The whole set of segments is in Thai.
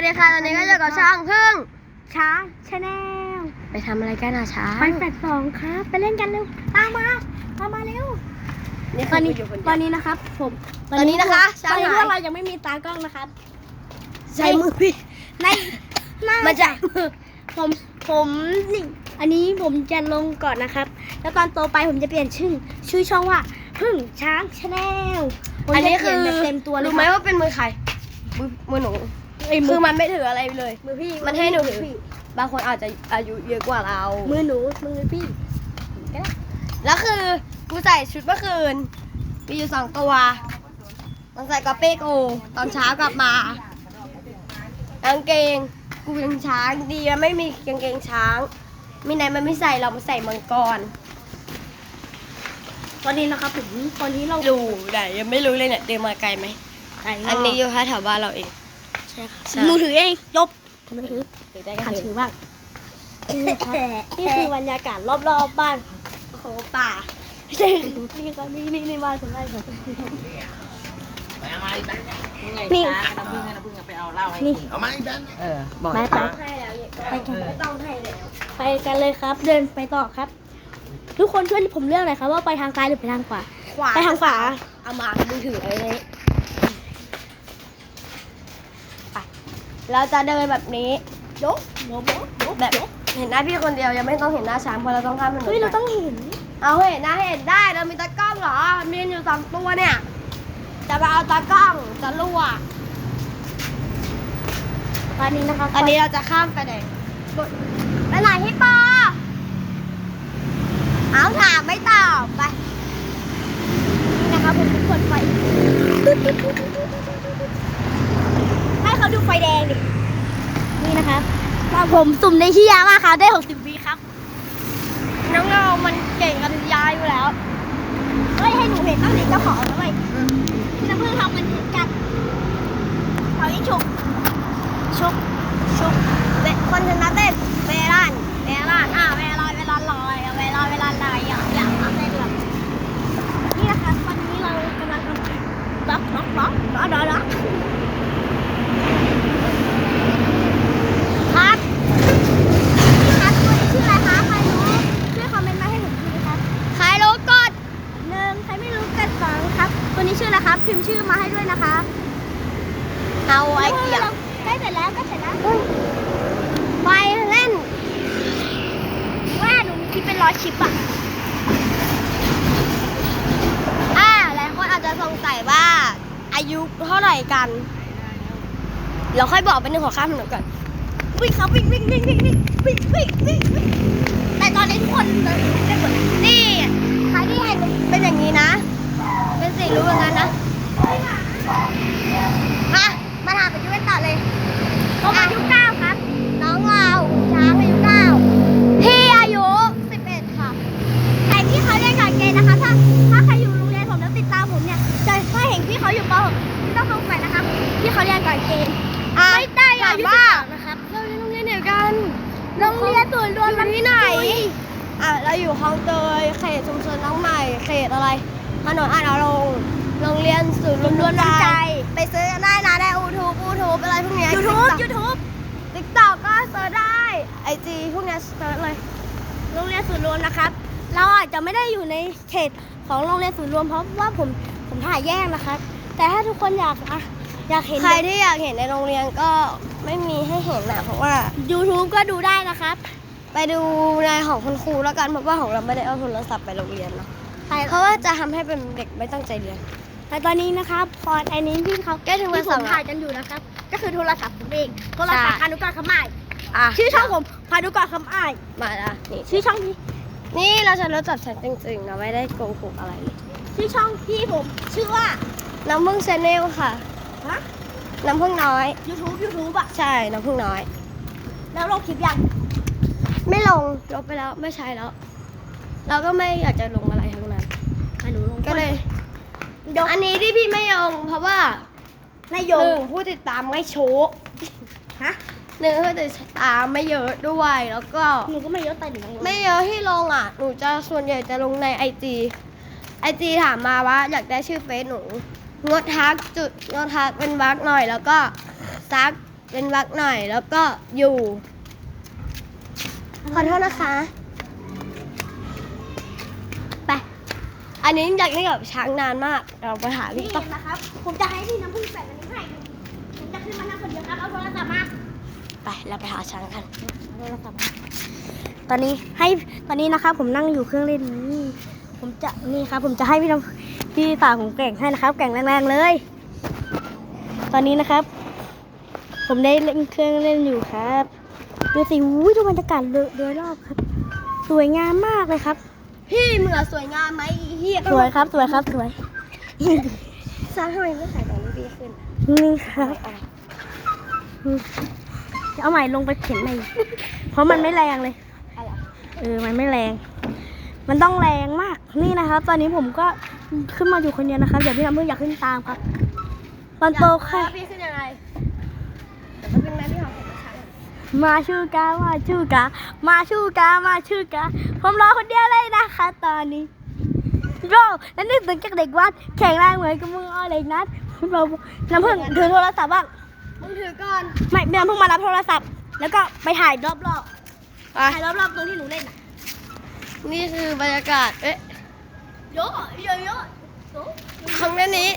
วัสดีค่ะตอนนี้ก็อยู่กับช่องพึ่งช้างชาแนลไปทำอะไรกันอะช้าไปแฟลตสองครับไปเล่นกันเร็วตามมาตามมาเร็วนี่ตอนนี้คืยู่คเดียวตอนนี้นะครับ ผมตอนนี้นะคะตอนนี้ช้างพหาวยกเรายังไม่มีตากล้องนะครับใช้มือพี่ในน่ามันจะผมผมนี่อันนี้ผมจะลงก่อนนะครับ แล้วตอนโตไปผมจะเปลี่ยนชื่อชื่อช่องว่าพึ่งช้างชาแนลอันนี้คือแบบเต็มตัวเลยรู้ไหมว่าเป็นมือใครมือมือหนู ไอ้ยมืคืออมันไม่ถืออะไรเลย มือพี่มันให้หนูถือ พี่บางคนอาจจะอายุเยอะกว่าเรา มือหนูมือพี่แล้วคือกูใส่ชุดเมื่อคืน มีอยู่สองตัวต้องใส่กระเป้กูตอนเช้ากลับมากางเกงกูเป็นช้างดีนะไม่มีกางเกงช้างมีไหนมันไม่ใส่เรามาใส่มังกรตอนนี้นะครับผมตอนนี้เราดูไหนยังไม่รู้เลยเนี่ยเดินมาไกลไหมไก่อันนี้อยู่แถวบ้านเราเองใช่ค่ะใช่ มือถือเองจบมือถือถือได้ขัก็นถืถืออบ้างนี่นะครับนี่คือบรรยากาศรอบๆบ้านโอ้โหป่าไม่ใช่นี่ครับนี่นี่นี่บ้านผมได้ครับไปเอามาอีกแบงค์ไงนี่ช้าน้ำพึ่งให้น้ำพึ่งไปเอาเหล้าให้นี่เอามาอีกแบงค์เออบอกไปไปช้าให้แล้วเนี่ยไปกันไม่ต้องให้แล้วไปกันเลยครับ เดินไปต่อครับ ทุกคนช่วยผมเลือกหน่อยครับว่าไปทางซ้ายหรือไปทางขวาขวาไปทางขวาเอามามือถืออะไรนี้ไป เราจะเดินแบบนี้ยกโบโบโบแบบเห็นหน้าพี่คนเดียวยังไม่ต้องเห็นหน้าช้างเพราะเราต้องข้ามถนนเฮ้ยเราไปต้องเห็น เอาเห็นหน้าเห็นได้เรามีตากล้องเหรอมีอยู่สองตัวเนี่ยจะไปเอาตากล้องจะรั่วตอนนี้นะครับตอนนี้เราจะข้ามไปไหนไปไหนพี่ปอเอาถามไม่ตอบไปนี่นะครับผมกดไฟให้เขาดู ไฟแดงดิ นี่นะครับว่าผมสุ่มในที่ยามากครับได้ 60วิครับ น้องเรามันเก่งกันยายอยู่แล้ว เฮ้ย ให้หนูเห็นต้องเห็นเจ้าของนะเว้ยพี่น้ำพึ่งทำมันเหมือนกันเอายิ่งฉุกชุกชุกเวคนชนะเต้เวลานเวลานอ่าเวลานเวลานลอยเวลานเวลานลอยอย่างอย่างนั้นเต้นแบบ นี่นะคะตอนนี้เรากำลังทำล็อกล็อกล็อกล็อกล็อกล็อก ครับ พี่คะตัวนี้ชื่ออะไรคะใครรู้ช่วยคอมเมนต์มาให้ผมทีนะครับ ใครรู้กด หนึ่งใครไม่รู้กันสองครับ ตัวนี้ชื่ออะไรครับ พิ มพ์ชื่อมาให้ด้วยนะคะ เอาไอเกียใกล้เสร็จแล้วใกล้เสร็จแล้วไปเล่นว่าหนูมีที่เป็นร้อยชิปอะอ่าหลายคนอาจจะสงสัยว่า อายุเท่าไหร่กันเราค่อยบอกเป็นหนึ่งหัวข้ามถนนก่อนวิ่งครับวิ่งวิ่งวิ่งวิ่งวิ่งวิ่งวิ่งวิ่งวิ่งแต่ตอนนี้ทุกคนเลยได้หมดแล้วนี่ใครที่เห็นเป็นอย่างนี้นะ เป็นสีรู้เหมือนกันนะ มา มาถามอายุกันต่อเลยผมอายุเก้าครับ น้องเราช้างอายุเก้าพี่อายุสิบเอ็ดค่ะใครที่เขาเรียนการเกณฑ์นะคะ ถ้าถ้าใครอยู่โรงเรียนผมแล้วติดตามผมเนี่ยจะถ้าเห็นพี่เขาอยู่ป .6 ไม่ต้องสงสัยนะครับพี่เขาเรียนการเกณฑ์อะไม่ได้อายุถามว่า12นะครับเราเรียนโรงเรียนเดียวกันโรงเรียนศูนย์รวมอยู่ที่ไหนลำพูอะเราอยู่คลองเตยเขตชุมชนน้องใหม่ เขตอะไรถนนอ่านอรงค์ โรงเรียนศูนย์รวมรวมน้ำใจ ไปซื้อกันได้นะในอูทูบอูทูบอะไรพวกเนี้ยยูทูบยูทูบติ๊กต็อกก็เซิร์ชได้ไอจีพวกเนี้ยเซิร์ชเลย โรงเรียนศูนย์รวมนะครับ เราอาจจะไม่ได้อยู่ในเขตของโรงเรียนศูนย์รวมเพราะว่าผมผมถ่ายแยกนะครับแต่ถ้าทุกคนอยากอะอยากเห็นใครที่อยากเห็นในโรงเรียนก็ไม่มีให้เห็นนะเพราะว่ายูทูบก็ดูได้นะครับ ไปดูในของคุณครูแล้วกันเพราะว่าของเราไม่ได้เอาโทรศัพท์ไปโรงเรียนเนาะใช่เพราะว่าจะทำให้เป็นเด็กไม่ตั้งใจเรียน แต่ตอนนี้นะครับพออันนี้พี่เขาใกล้ถึงวันที่ผเสามร์ถ่ายกันอยู่นะครับ ก็คือโทรศัพท์ผมเองโทรศัพท์ใช่พานุกรคำอ้ายอะชื่อช่องผมพานุกรคำอ้ายมาละนี่ชื่อช่องพี่นี่เราจะรู้จักฉันจริงๆนะไม่ได้โกหกอะไรเลยชื่อช่องพี่ผม ชื่อว่าน้ำพึ่งชาแนลค่ะ ฮะ น้ำพึ่งน้อยยูทูบยูทูบอะใช่ น้ำพึ่งน้อย แล้วลงคลิปยังไม่ลงลบไปแล้วไม่ใช้แล้ว เราก็ไม่อยากจะลงอะไรทั้งนั้นอะหนูลงก็เลยเดี๋ยว อันนี้ที่พี่ไม่ลงเพราะว่านายหโยนึ่งงผู้ติดตามไม่โชกฮะหนึ่งผู้ติดตามไม่เยอะด้วยแล้วก็ หนูก็ไม่เยอะแต่หนูยังลงไม่เยอะที่ลงอะ หนูจะส่วนใหญ่จะลงในไอจีไอจีถามมาว่าอยากได้ชื่อเฟซหนู งดทักจุดงดทักเป็นวักหน่อย แล้วก็ซักเป็นวักหน่อย แล้วก็อยู่ ขอโทษนะคะ อันนี้อยากเล่นกับช้างนานมาก เราไปหาพี่นี่ต่อนะครับ ผมจะให้พี่น้ำพึ่งแปะอันนี้ให้ผมจะขึ้นมานั่งคนเดียวครับ เอาโทรศัพท์มาไปเราไปหาช้างกันโทรศัพท์มาตอนนี้ให้ตอนนี้นะครับ ผมนั่งอยู่เครื่องเล่นนี่ผมจะนี่ครับ ผมจะให้พี่น้ำพี่ตาผมแกร่งให้นะครับ แกร่งแรงๆเลย ตอนนี้นะครับ ผมได้เล่นเครื่องเล่นอยู่ครับดูสิอุ้ยดูบรรยากาศโดยรอบครับ สวยงามมากเลยครับ พี่เหมือสวยงามไหมอีเฮียสวยครับสวยครับสวยช้างทำไมไม่ใส่ตอนนี้พี่ขึ้นนี่ครับ เอาใหม่ลงไปเข็นใหม่เพราะมันไม่แรงเลย อะไรเออ มันไม่แรง มันต้องแรงมาก นี่นะครับ ตอนนี้ผมก็ขึ้นมาอยู่คนเดียวนะครับเดี๋ยวพี่น้ำพึ่งอยากขึ้นตามครับ ตอนโตแค่แล้วพี่ขึ้นยังไงเดี๋ยวก็เป็นแม่พี่หอมของช้าง มาชูกา มาชูกา มาชูกา มาชูกา ผมรอคนเดียวเลยนะคะตอนนี้โรแล้วนึกถึงจากเด็กวัดแข่งแรงเหมือนกับมึงเอาเด็กนัดเราน้ำพึ่งถือโทรศัพท์บ้างมึงถือก่อน ไม่พี่น้ำพึ่งมารับโทรศัพท์ แล้วก็ไปถ่ายรอบไปๆถ่ายรอบๆตรงที่หนูเล่นอะนี่คือบรรยากาศ เอ๊ะโยโยโยโยครั้งนี้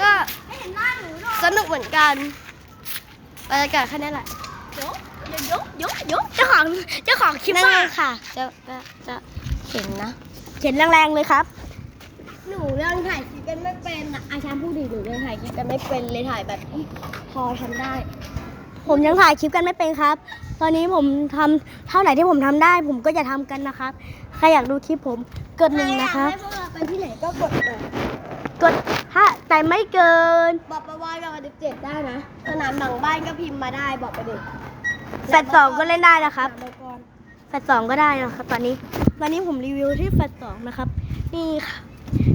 ก็ให้เห็นหน้าหนูหน่อยสนุกเหมือนกันบรรยากาศแค่นี้แหละโยโยโยโยเจ้าของเจ้าของคลิปนั่นว่าเองค่ะ จะจะจะเห็นนะ เขียนแรงๆเลยครับ หนูเรื่องถ่ายคลิปกันไม่เป็นอะอาชามพูดดิหนูเรื่องถ่ายคลิปกันไม่เป็นเลยถ่ายแบบพอทำได้ ผมยังถ่ายคลิปกันไม่เป็นครับ ตอนนี้ผมทำเท่าไหร่ที่ผมทำได้ ผมก็จะทำกันนะครับ ใครอยากดูคลิปผมกดหนึ่งนะครับให้พวกเราไปที่ไหนก็กดเลยกดถ้าแต่ไม่เกิน บอกประวายกับสิบเจ็ดได้นะสนามหลังบ้านก็พิมพ์มาได้บอกไปดิ แฟดสองก็เล่นได้นะครับสนามมังกรแฟดสองก็ได้นะครับ ตอนนี้ ตอนนี้ผมรีวิวที่แฟดสองนะครับ นี่ค่ะ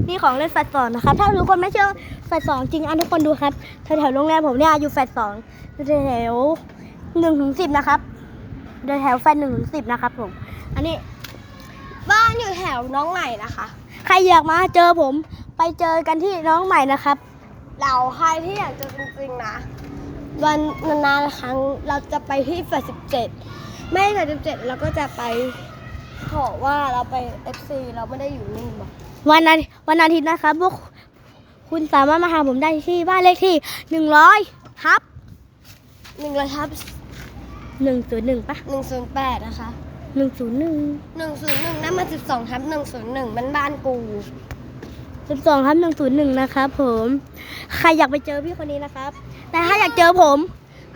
นี่ของเล่นแฟดสองนะครับ ถ้าทุกคนไม่เชื่อแฟดสองจริงอันทุกคนดูครับแถวๆโรงแรมผมเนี่ยอยู่แฟดสองแถวหนึ่งถึงสิบนะครับแถวแฟดหนึ่งถึงสิบนะครับผม อันนี้บ้านอยู่แถวน้องใหม่นะคะ ใครอยากมาเจอผมไปเจอกันที่น้องใหม่นะครับ เราใครที่อยากเจอจริงๆนะ วันนานๆครั้งเราจะไปที่แฟสิบเจ็ดไม่แฟสิบเจ็ดเราก็จะไปขอว่าเราไป FC เราไม่ได้อยู่นี่บอกวันอาทิตย์วันอาทิตย์นะครับพวกคุณสามารถมาหาผมได้ที่บ้านเลขที่หนึ่งร้อยทับหนึ่งเลยทับหนึ่งศูนย์หนึ่งปะหนึ่งศูนย์แปดนะคะหนึ่งศูนย์หนึ่งหนึ่งศูนย์หนึ่งนั่นมาสิบสองทับหนึ่งศูนย์หนึ่งมันบ้านกูสิบสองทับหนึ่งศูนย์หนึ่งนะครับผม ใครอยากไปเจอพี่คนนี้นะครับ แต่ถ้าอยากเจอผม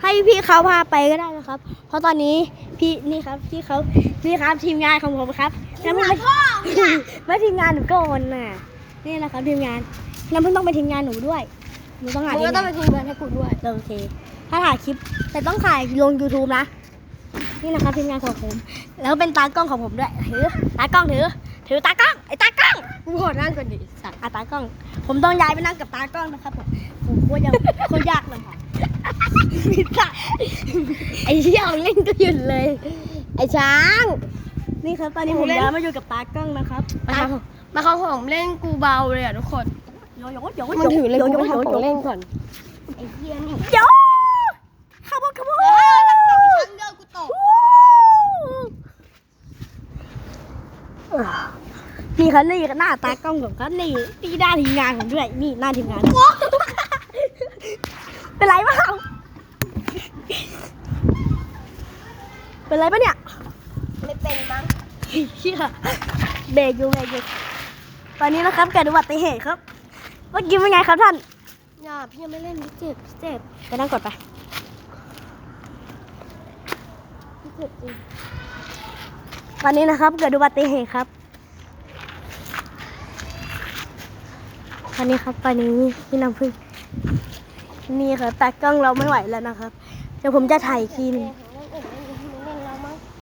ให้พี่เขาพาไปก็ได้นะครับ เพราะตอนนี้พี่นี่ครับพี่เขานี่ครับทีมงานของผมครับน้ำพึ่งไม่ไม่ทีมงานหนูก่อนน่ะนี่นะครับทีมงานน้ำพึ่งต้องเป็นทีมงานหนูด้วยหนูต้องหามึงทีก็มต้องงานไปทีมงานให้กูด้วยโอเค ถ้าถ่ายคลิปแต่ต้องถ่ายลง YouTube นะ นี่นะครับทีมงานของผม แล้วเป็นตากล้องของผมด้วยถือตากล้องถือถือตากล้องไอ้ตากล้อง กูขอนั่งก่อนดิสัตว์อะตากล้อง ผมต้องย้ายไปนั่งกับตากล้องนะครับผมผมโคตรยากโคตรยากเลยค่ะพี่ตาไอ้เชี่ยเล่นก็หยุดเลย ไอ้ช้าง นี่ครับตอนนี้ผมเล่นย้ายมาอยู่กับตากล้องนะครับมาทำมาเขาของเล่นกูเบาเลยอะทุกคนโยโย่โยมึงถือเลยโยกูโย่ไปโยทำขโย่องเล่นก่อนไอ้เหี้ยนี่โยขบวนขบวนช้างเดียวกูตก นี่ครับนี่หน้าตากล้องผมครับนี่นี่หน้าทีมงานผมด้วยนี่หน้าทีมงานเป็นไรเปล่าเป็นไรปะเนี่ยไม่เป็นมั้งเชื่อเบรกอยู่เบรกอยู่ตอนนี้นะครับเกิดอุบัติเหตุครับเมื่อกี้เป็นไงครับท่านอย่าพี่ยังไม่เล่นพี่เจ็บพี่เจ็บไปนั่งกดไปพี่เจ็บจริงตอนนี้นะครับเกิดอุบัติเหตุครับ ตอนนี้ครับตอนนี้พี่น้ำพึ่งนี่ค่ะแตากล้องเราไม่ไหวแล้วนะครับ เดี๋ยวผมจะถ่ายอีกทีนึง